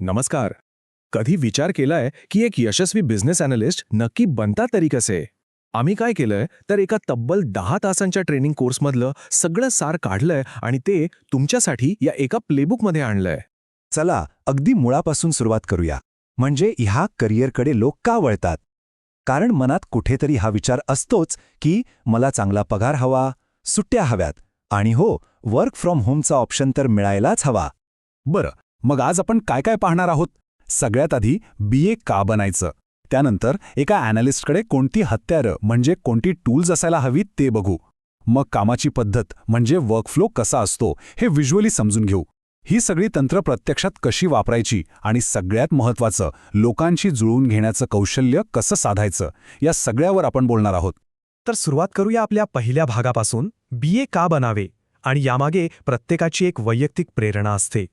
नमस्कार. कधी विचार केलाय की एक यशस्वी बिझनेस अॅनालिस्ट नक्की बनता तरी कसे? आम्ही काय केलंय? तर एका तब्बल दहा तासांच्या ट्रेनिंग कोर्समधलं सगळं सार काढलंय आणि ते तुमच्यासाठी या एका प्लेबुकमध्ये आणलंय. चला अगदी मुळापासून सुरुवात करूया. म्हणजे ह्या करिअरकडे लोक का वळतात? कारण मनात कुठेतरी हा विचार असतोच की मला चांगला पगार हवा सुट्ट्या हव्यात. आणि हो वर्क फ्रॉम होमचा ऑप्शन तर मिळायलाच हवा. बरं मग आज आपण काय काय पाहणार आहोत? सगळ्यात आधी बी ए का बनायचं? त्यानंतर एका अॅनालिस्टकडे कोणती हत्यारं म्हणजे कोणती टूल्स असायला हवीत ते बघू. मग कामाची पद्धत म्हणजे वर्कफ्लो कसा असतो हे व्हिज्युअली समजून घेऊ. ही सगळी तंत्र प्रत्यक्षात कशी वापरायची आणि सगळ्यात महत्त्वाचं लोकांशी जुळवून घेण्याचं कौशल्य कसं साधायचं या सगळ्यावर आपण बोलणार आहोत. तर सुरुवात करूया आपल्या पहिल्या भागापासून. बी ए का बनावे आणि यामागे प्रत्येकाची एक वैयक्तिक प्रेरणा असते.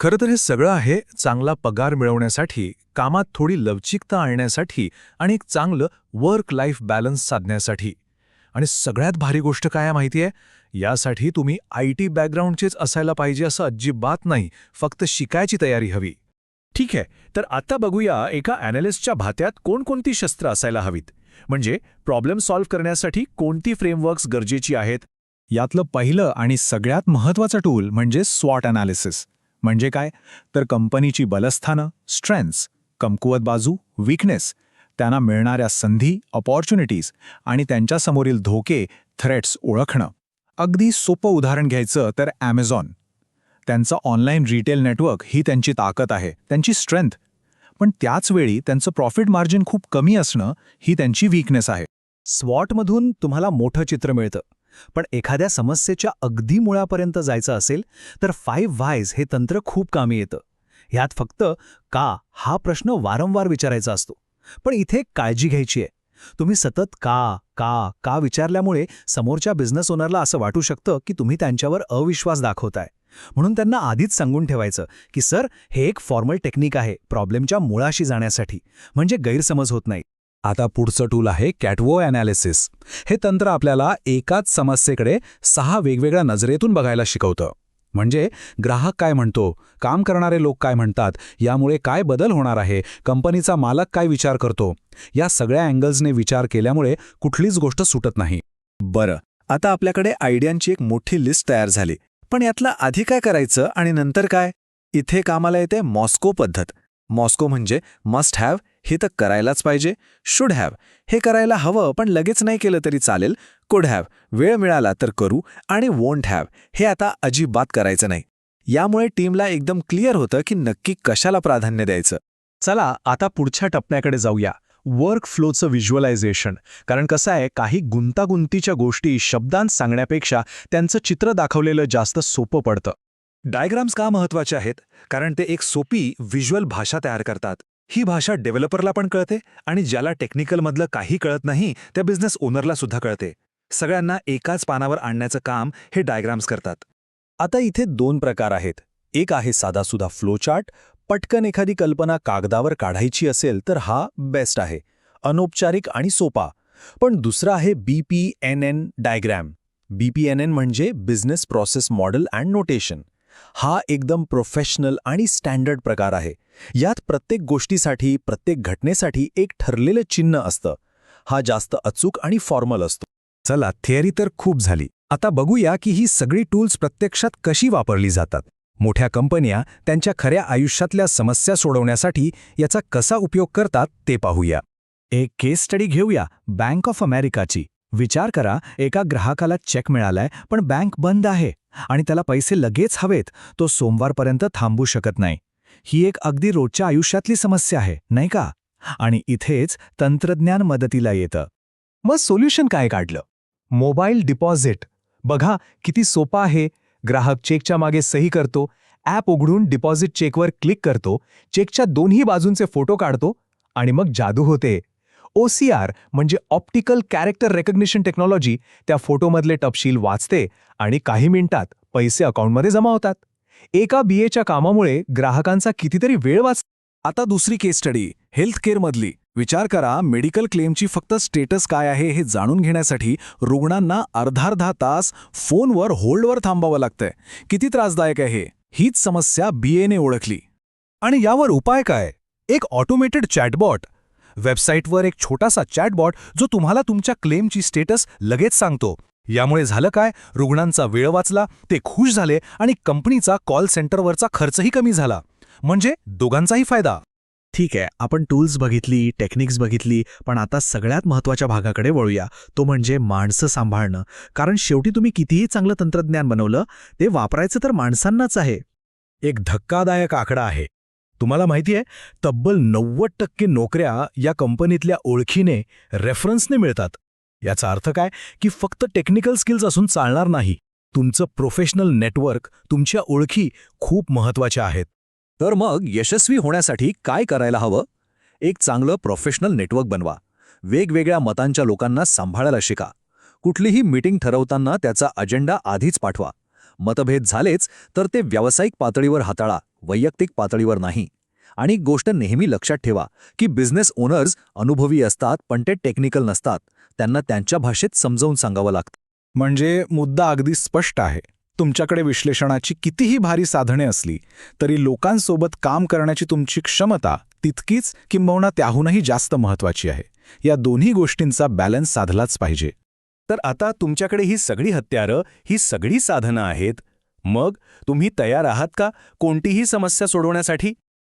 खरं तर हे सगळं आहे चांगला पगार मिळवण्यासाठी कामात थोडी लवचिकता आणण्यासाठी आणि एक चांगलं वर्क लाईफ बॅलन्स साधण्यासाठी. आणि सगळ्यात भारी गोष्ट काय माहिती आहे? यासाठी तुम्ही आय टी बॅकग्राऊंडचेच असायला पाहिजे असं अजिबात नाही फक्त शिकायची तयारी हवी. ठीक आहे तर आता बघूया एका अॅनालिस्टच्या भात्यात कोणकोणती शस्त्र असायला हवीत. म्हणजे प्रॉब्लेम सॉल्व्ह करण्यासाठी कोणती फ्रेमवर्क्स गरजेची आहेत? यातलं पहिलं आणि सगळ्यात महत्त्वाचं टूल म्हणजे स्वॉट अनालिसिस म्हणजे काय? तर कंपनीची बलस्थानं स्ट्रेंथ्स कमकुवत बाजू वीकनेस त्यांना मिळणाऱ्या संधी ऑपॉर्च्युनिटीज आणि त्यांच्यासमोरील धोके थ्रेट्स ओळखणं. अगदी सोपं उदाहरण घ्यायचं तर ॲमेझॉन त्यांचं ऑनलाईन रिटेल नेटवर्क ही त्यांची ताकद आहे त्यांची स्ट्रेंथ पण त्याचवेळी त्यांचं प्रॉफिट मार्जिन खूप कमी असणं ही त्यांची वीकनेस आहे. स्वॉटमधून तुम्हाला मोठं चित्र मिळतं. पण एखाद्या समस्येच्या अगदी मुळापर्यंत जायचं असेल तर फाईव्ह व्हायज हे तंत्र खूप कामी येतं. ह्यात फक्त का हा प्रश्न वारंवार विचारायचा असतो. पण इथे एक काळजी घ्यायची आहे. तुम्ही सतत का का का विचारल्यामुळे समोरच्या बिझनेस ओनरला असं वाटू शकतं की तुम्ही त्यांच्यावर अविश्वास दाखवताय. म्हणून त्यांना आधीच सांगून ठेवायचं की सर हे एक फॉर्मल टेक्निक आहे प्रॉब्लेमच्या मुळाशी जाण्यासाठी. म्हणजे गैरसमज होत नाही आता पुढचं टूल आहे कॅटवो अॅनालिसिस हे तंत्र आपल्याला एकाच समस्येकडे सहा वेगवेगळ्या नजरेतून बघायला शिकवतं. म्हणजे ग्राहक काय म्हणतो काम करणारे लोक काय म्हणतात यामुळे काय बदल होणार आहे कंपनीचा मालक काय विचार करतो या सगळ्या अँगल्सने विचार केल्यामुळे कुठलीच गोष्ट सुटत नाही. बरं आता आपल्याकडे आयडियांची एक मोठी लिस्ट तयार झाली. पण यातलं आधी काय करायचं आणि नंतर काय? इथे कामाला येते मॉस्को पद्धत. मॉस्को म्हणजे मस्ट हॅव हे तर करायलाच पाहिजे. शुड हॅव हे करायला हवं पण लगेच नाही केलं तरी चालेल. कुड हॅव वेळ मिळाला तर करू आणि वोंट हॅव हे आता अजिबात करायचं नाही. यामुळे टीमला एकदम क्लिअर होतं की नक्की कशाला प्राधान्य द्यायचं. चला आता पुढच्या टप्प्याकडे जाऊया. वर्क फ्लोचं व्हिज्युअलायझेशन कारण कसं आहे काही गुंतागुंतीच्या गोष्टी शब्दांत सांगण्यापेक्षा त्यांचं चित्र दाखवलेलं जास्त सोपं पडतं. डायग्राम्स का महत्त्वाचे आहेत? कारण ते एक सोपी व्हिज्युअल भाषा तयार करतात. ही भाषा डेव्हलपरला पण कळते आणि ज्याला टेक्निकलमधलं काही कळत नाही त्या बिझनेस ओनरला सुद्धा कळते. सगळ्यांना एकाच पानावर आणण्याचं काम हे डायग्राम्स करतात. आता इथे दोन प्रकार आहेत. एक आहे साधासुधा फ्लोचार्ट पटकन एखादी कल्पना कागदावर काढायची असेल तर हा बेस्ट आहे. अनौपचारिक आणि सोपा. पण दुसरा आहे B P N N diagram B P N N म्हणजे business process model and notation हा एकदम प्रोफेशनल आणि स्टँडर्ड प्रकार आहे. यात प्रत्येक गोष्टीसाठी प्रत्येक घटनेसाठी एक ठरलेलं चिन्ह असतं. हा जास्त अचूक आणि फॉर्मल असतो. चला थिअरी तर खूप झाली. आता बघूया की ही सगळी टूल्स प्रत्यक्षात कशी वापरली जातात. मोठ्या कंपन्या त्यांच्या खऱ्या आयुष्यातल्या समस्या सोडवण्यासाठी याचा कसा उपयोग करतात ते पाहूया. एक केस स्टडी घेऊया बँक ऑफ अमेरिकाची विचार करा एका ग्राहकाला चेक मिळालाय पण बँक बंद आहे आणि त्याला पैसे लगेच हवेत. तो सोमवारपर्यंत थांबू शकत नाही. ही एक अगदी रोजच्या आयुष्यातली समस्या आहे नाही का? आणि इथेच तंत्रज्ञान मदतीला येतं. मग सोल्युशन काय काढलं? Mobile deposit. बघा किती सोपा आहे. ग्राहक चेकच्या मागे सही करतो ॲप उघडून डिपॉझिट चेकवर क्लिक करतो चेकच्या दोन्ही बाजूंचे फोटो काढतो आणि मग जादू होते. ओसीआर म्हणजे ऑप्टिकल कॅरेक्टर रेकग्निशन टेक्नॉलॉजी त्या फोटोमधले तपशील वाचते आणि काही मिनिटात पैसे अकाउंटमध्ये जमा होतात. एका बीएच्या कामामुळे ग्राहकांचा कितीतरी वेळ वाच आता दुसरी केस स्टडी हेल्थ केअरमधली विचार करा मेडिकल क्लेमची फक्त स्टेटस काय आहे हे जाणून घेण्यासाठी रुग्णांना अर्धार्धा तास फोनवर होल्डवर थांबावं लागतंय. किती त्रासदायक आहे हे? हीच समस्या बीएने ओळखली. आणि यावर उपाय काय? एक ऑटोमेटेड चॅटबॉट वेबसाईटवर एक छोटासा चॅटबॉट जो तुम्हाला तुमच्या क्लेमची स्टेटस लगेच सांगतो. यामुळे झालं काय? रुग्णांचा वेळ वाचला ते खुश झाले आणि कंपनीचा कॉल सेंटरवरचा खर्चही कमी झाला. म्हणजे दोघांचाही फायदा. ठीक आहे आपण टूल्स बघितली टेक्निक्स बघितली पण आता सगळ्यात महत्त्वाच्या भागाकडे वळूया. तो म्हणजे माणसं सांभाळणं. कारण शेवटी तुम्ही कितीही चांगलं तंत्रज्ञान बनवलं ते वापरायचं तर माणसांनाच आहे. एक धक्कादायक आकडा आहे. तुम्हाला माहिती आहे तब्बल नव्वद टक्के नोकऱ्या या कंपनीतल्या ओळखीने रेफरन्सने मिळतात. याचा अर्थ काय की फक्त टेक्निकल स्किल्स असून चालणार नाही. तुमचं प्रोफेशनल नेटवर्क तुमच्या ओळखी खूप महत्त्वाच्या आहेत. तर मग यशस्वी होण्यासाठी काय करायला हवं? एक चांगलं प्रोफेशनल नेटवर्क बनवा. वेगवेगळ्या मतांच्या लोकांना सांभाळायला शिका. कुठलीही मीटिंग ठरवताना त्याचा अजेंडा आधीच पाठवा. मतभेद झालेच तर ते व्यावसायिक पातळीवर हाताळा वैयक्तिक पातळीवर नाही. आणि एक गोष्ट नेहमी लक्षात ठेवा की बिझनेस ओनर्स अनुभवी असतात पण ते टेक्निकल नसतात. त्यांना त्यांच्या भाषेत समजावून सांगावं लागतं. म्हणजे मुद्दा अगदी स्पष्ट आहे. तुमच्याकडे विश्लेषणाची कितीही भारी साधने असली तरी लोकांसोबत काम करण्याची तुमची क्षमता तितकीच किंबहुना त्याहूनही जास्त महत्वाची आहे. या दोन्ही गोष्टींचा बॅलन्स साधलाच पाहिजे. तर आता तुमच्याकडे ही सगळी हत्यारं ही सगळी साधनं आहेत. मग तुम्ही तयार आहात का कोणतीही समस्या सोडवण्यासाठी?